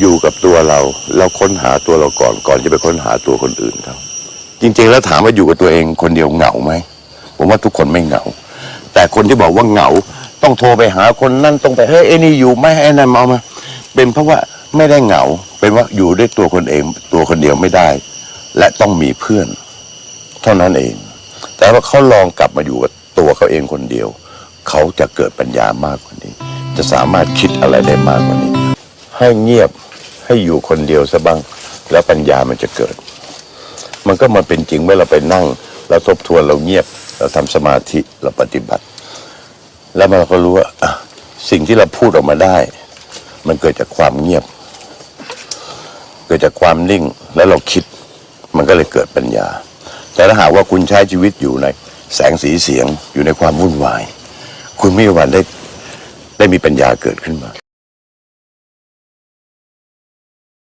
อยู่กับตัวเราเราค้นหาตัวเราก่อนก่อนจะไปค้นหาตัวคนอื่นครับจริงๆแล้วถามว่าอยู่กับตัวเองคนเดียวเหงาไหมผมว่าทุกคนไม่เหงา แต่คนที่บอกว่าเหงา ต้องโทรไปหาคนนั่นต้องไปเฮ้ยไอ้นี่อยู่ไหมไอ้นั่นมาเอามาเป็นเพราะว่าไม่ได้เหงา เป็นว่าอยู่ด้วยตัวคนเองตัวคนเดียวไม่ได้ และต้องมีเพื่อน เท่านั้นเอง แต่ว่าเขาลองกลับมาอยู่กับตัวเขาเองคนเดียว เขาจะเกิดปัญญามากกว่านี้ จะสามารถคิดอะไรได้มากกว่านี้ ให้เงียบให้อยู่คนเดียวซะบ้าง แล้วปัญญามันจะเกิด มันก็มาเป็นจริงเมื่อเราไปนั่ง เราทบทวนเราเงียบ เราทำสมาธิเราปฏิบัติ แล้วเราก็รู้ว่าสิ่งที่เราพูดออกมาได้ มันเกิดจากความเงียบ เกิดจากความนิ่งแล้วเราคิด มันก็เลยเกิดปัญญา แต่ถ้าหากว่าคุณใช้ชีวิตอยู่ในแสงสีเสียงอยู่ในความวุ่นวาย คุณไม่มีวันได้ได้มีปัญญาเกิดขึ้นมา